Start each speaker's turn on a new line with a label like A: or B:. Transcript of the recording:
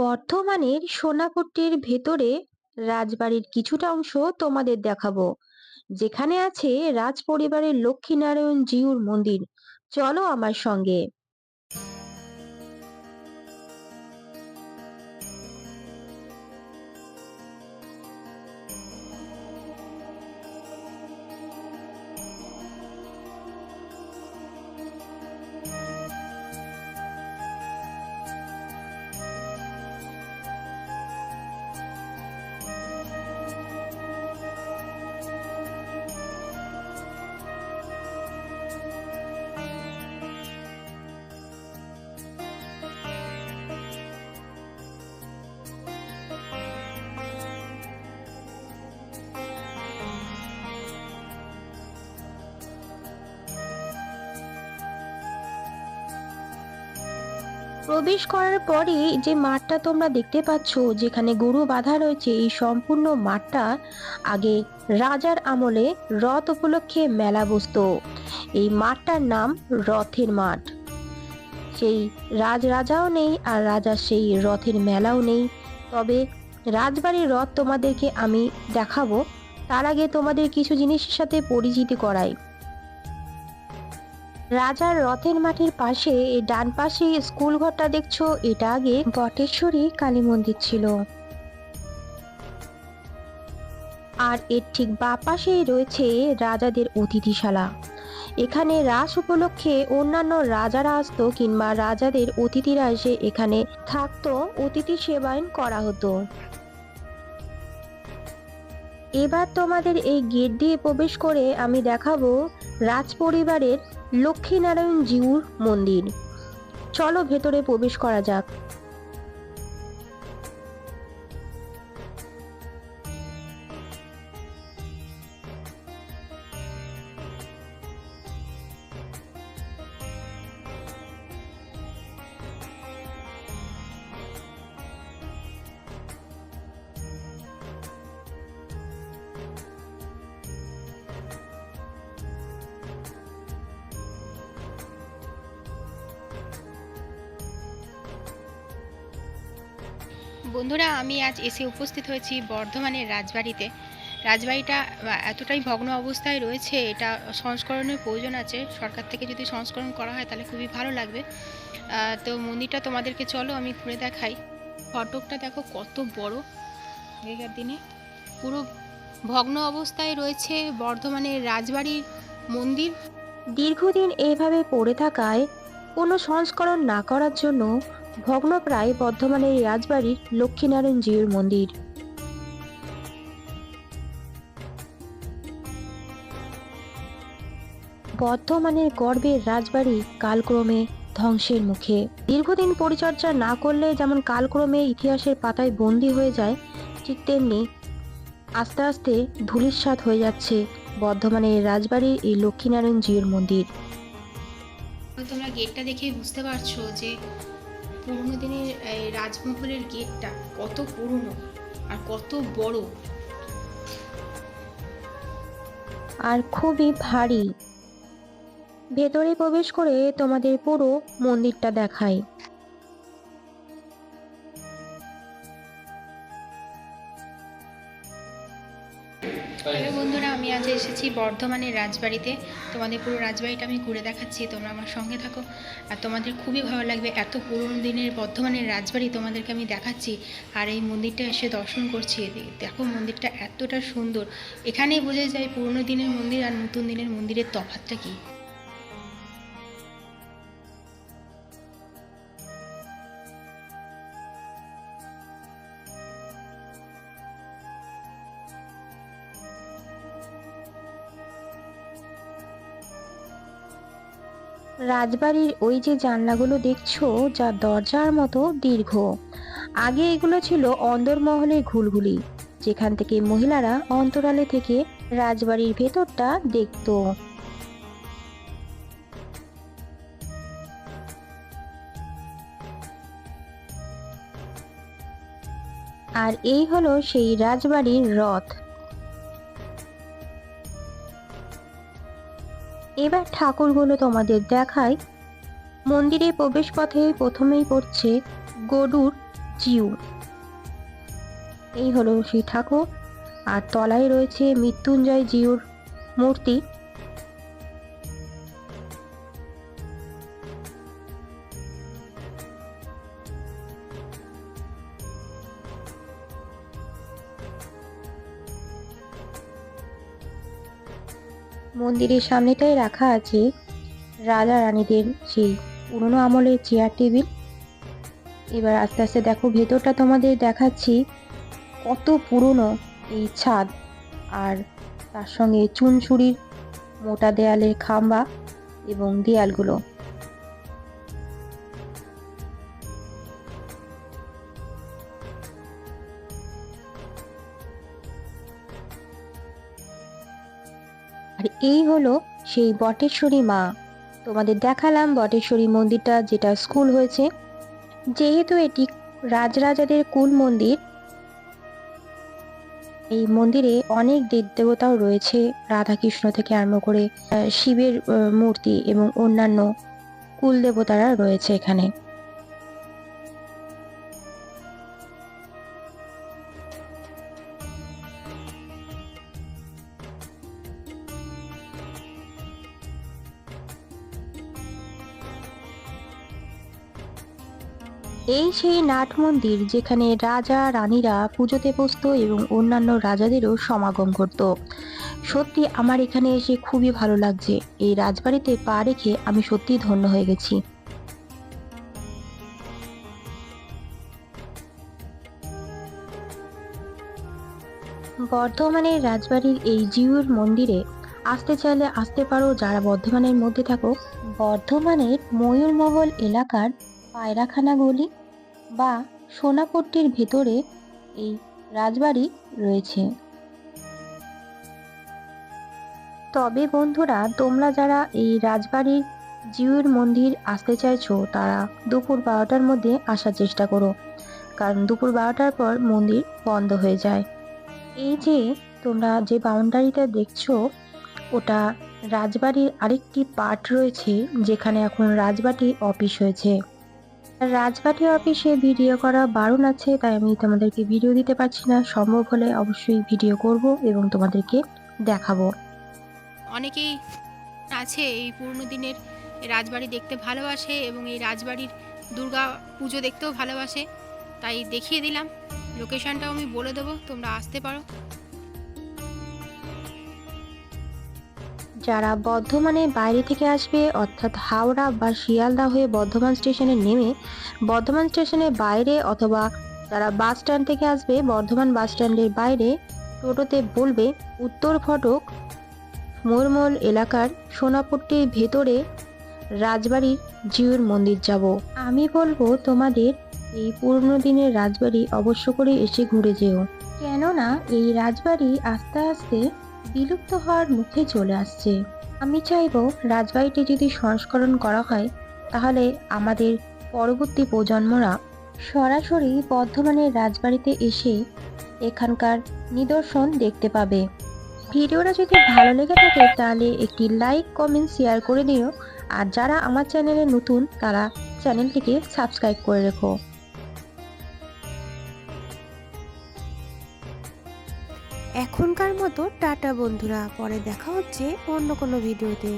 A: বর্ধমানের সোনাপুরটির ভেতরে রাজবাড়ির কিছুটা অংশ তোমাদের দেখাবো। যেখানে আছে রাজ পরিবারের লক্ষ্মীনারায়ণ জিউর মন্দির। চলো আমার সঙ্গে। প্রবেশ করার পরে যে মাঠটা তোমরা দেখতে পাচ্ছ, যেখানে গরু বাঁধা রয়েছে, এই সম্পূর্ণ মাঠটা আগে রাজার আমলে রথ উপলক্ষে মেলা বসতো। এই মাঠটার নাম রথের মাঠ। সেই রাজ রাজাও নেই আর রাজার সেই রথের মেলাও নেই। তবে রাজবাড়ির রথ তোমাদেরকে আমি দেখাবো। তার আগে তোমাদের কিছু জিনিসের সাথে পরিচিতি করাই। রাজার রথের মাঠের পাশে ডান পাশে স্কুল ঘরটা দেখছ, এটা আগে বটেশ্বরী কালী মন্দির ছিল। আর এর ঠিক বা পাশেই রয়েছে রাজাদের অতিথিশালা। এখানে রাস উপলক্ষে অন্যান্য রাজারা আসতো কিংবা রাজাদের অতিথিরা এসে এখানে থাকতো, অতিথি সেবায়ন করা হতো। এবার তোমাদের এই গেট দিয়ে প্রবেশ করে আমি দেখাবো রাজ পরিবারের লক্ষ্মীনারায়ণ জিউর মন্দির। চলো ভেতরে প্রবেশ করা যাক।
B: বন্ধুরা, আমি আজ এসে উপস্থিত হয়েছি বর্ধমানের রাজবাড়িতে। রাজবাড়িটা এতটাই ভগ্ন অবস্থায় রয়েছে, এটা সংস্করণের প্রয়োজন আছে। সরকার থেকে যদি সংস্করণ করা হয়, তাহলে খুবই ভালো লাগবে। তো মন্দিরটা তোমাদেরকে চলো, আমি ঘুরে দেখাই। ফটকটা দেখো, কত বড়। আগেকার দিনে পুরো ভগ্ন অবস্থায় রয়েছে বর্ধমানের রাজবাড়ির মন্দির।
A: দীর্ঘদিন এইভাবে পড়ে থাকায় কোনো সংস্করণ না করার জন্য ভগ্নপ্রায় বর্ধমানের রাজবাড়ির লক্ষ্মীনারায়ণ জিউর মন্দির। বর্ধমানের গর্বের রাজবাড়ি কালক্রমে ধ্বংসের মুখে। দীর্ঘদিন পরিচর্যা না করলে যেমন কালক্রমে ইতিহাসের পাতায় বন্দী হয়ে যায়, ঠিক তেমনি আস্তে আস্তে ধূলিসাৎ হয়ে যাচ্ছে বর্ধমানের রাজবাড়ির এই লক্ষ্মীনারায়ণ জিউর মন্দির।
B: তোমরা গেটটা দেখেই বুঝতে পারছ যে পুরনো দিনের এই রাজমহলের গেটটা কত পুরনো আর কত বড়।
A: আর খুবই ভারী। ভেতরে প্রবেশ করে তোমাদের পুরো মন্দিরটা দেখাই
B: এসেছি বর্ধমানের রাজবাড়িতে। তোমাদের পুরো রাজবাড়িটা আমি ঘুরে দেখাচ্ছি, তোমরা আমার সঙ্গে থাকো। আর তোমাদের খুবই ভালো লাগবে, এত পুরনো দিনের বর্ধমানের রাজবাড়ি তোমাদেরকে আমি দেখাচ্ছি। আর এই মন্দিরটা এসে দর্শন করছি দেখো মন্দিরটা এতটা সুন্দর। এখানেই বোঝা যায় পুরনো দিনের মন্দির আর নতুন দিনের মন্দিরের তফাতটা কী।
A: রাজবাড়ির ওই যে জানলাগুলো দেখছ, যা দরজার মতো দীর্ঘ। আগে এগুলো ছিল অন্দরমহলের ঘুলঘুলি, যেখান থেকে মহিলারা অন্তরালে থেকে রাজবাড়ির ভেতরটা দেখতো। আর এই হলো সেই রাজবাড়ির রথ। এবার ঠাকুরগুলো তোমাদের দেখাই মন্দিরে প্রবেশ পথে প্রথমেই পড়ছে গরুর জিউ এই হলো সেই ঠাকুর। আর তলায় রয়েছে মৃত্যুঞ্জয় জিউর মূর্তি। মন্দিরের সামনেটাই রাখা আছে রাজা রানীদের সেই পুরনো আমলের চেয়ার টেবিল এবার আস্তে আস্তে দেখো, ভেতরটা তোমাদের দেখাচ্ছি কত পুরনো এই ছাদ। আর তার সঙ্গে চুনচুরির মোটা দেয়ালের খাম্বা এবং দেয়ালগুলো। আর এই হলো সেই বটেশ্বরী মা। তোমাদের দেখালাম বটেশ্বরী মন্দিরটা, যেটা স্কুল হয়েছে। যেহেতু এটি রাজরাজাদের কুল মন্দির, এই মন্দিরে অনেক দেব দেবতাও রয়েছে, রাধাকৃষ্ণ থেকে আরম্ভ করে শিবের মূর্তি এবং অন্যান্য কুল দেবতারা রয়েছে এখানে। এই সেই নাট মন্দির যেখানে রাজা, রানীরা পুজোতে বসত এবং অন্যান্য রাজাদেরও সমাগম করত। সত্যি আমার এখানে এসে খুবই ভালো লাগছে। এই রাজবাড়িতে পা রেখে আমি সত্যিই ধন্য হয়ে গেছি। বর্ধমানের রাজবাড়ির এই জিউর মন্দিরে আসতে চাইলে আসতে পারো যারা বর্ধমানের মধ্যে থাকো। বর্ধমানের ময়ূরমহল এলাকার পায়রাখানা গলি বা সোনাপট্টির ভেতরে এই রাজবাড়ি রয়েছে। তবে বন্ধুরা, তোমরা যারা এই রাজবাড়ির জিউর মন্দির আসতে চাইছো, তারা দুপুর বারোটার মধ্যে আসার চেষ্টা করো। কারণ দুপুর বারোটার পর মন্দির বন্ধ হয়ে যায়। এই যে তোমরা যে বাউন্ডারিটা দেখছ, ওটা রাজবাড়ির আরেকটি পার্ট রয়েছে, যেখানে এখন রাজবাড়ি অফিস হয়েছে। রাজবাটি অফিসে ভিডিও করা বারণ আছে, তাই আমি তোমাদেরকে ভিডিও দিতে পারছি না। সম্ভব হলে অবশ্যই ভিডিও করব এবং তোমাদেরকে দেখাবো।
B: অনেকেই আছে এই পুরনো দিনের রাজবাড়ি দেখতে ভালোবাসে এবং এই রাজবাড়ির দুর্গা পুজো দেখতেও ভালোবাসে। তাই দেখিয়ে দিলাম। লোকেশনটাও আমি বলে দেবো, তোমরা আসতে পারো।
A: যারা বর্ধমানে বাইরে থেকে আসবে, অর্থাৎ হাওড়া বা শিয়ালদা হয়ে বর্ধমান স্টেশনে নেমে, বর্ধমান স্টেশনের বাইরে অথবা যারা বাস স্ট্যান্ড থেকে আসবে, বর্ধমান বাস স্ট্যান্ডের বাইরে টোটোতে বলবে, উত্তর ফটক মোরমল এলাকার সোনাপট্টির ভেতরে রাজবাড়ির জিউর মন্দির যাব। আমি বলব, তোমাদের এই পুরনো দিনের রাজবাড়ি অবশ্য করে এসে ঘুরে যেও। কেননা, এই রাজবাড়ি আস্তে আস্তে বিলুপ্ত হওয়ার মুখে চলে আসছে। আমি চাইব রাজবাড়িটি যদি সংস্করণ করা হয়, তাহলে আমাদের পরবর্তী প্রজন্মরা সরাসরি বর্ধমানের রাজবাড়িতে এসে এখানকার নিদর্শন দেখতে পাবে। ভিডিওটা যদি ভালো লেগে থাকে, তাহলে একটি লাইক, কমেন্ট, শেয়ার করে দিও। আর যারা আমার চ্যানেলে নতুন, তারা চ্যানেলটিকে সাবস্ক্রাইব করে রেখো।
C: এখনকার মতো টাটা বন্ধুরা পরে দেখা হচ্ছে অন্য কোনো ভিডিওতে।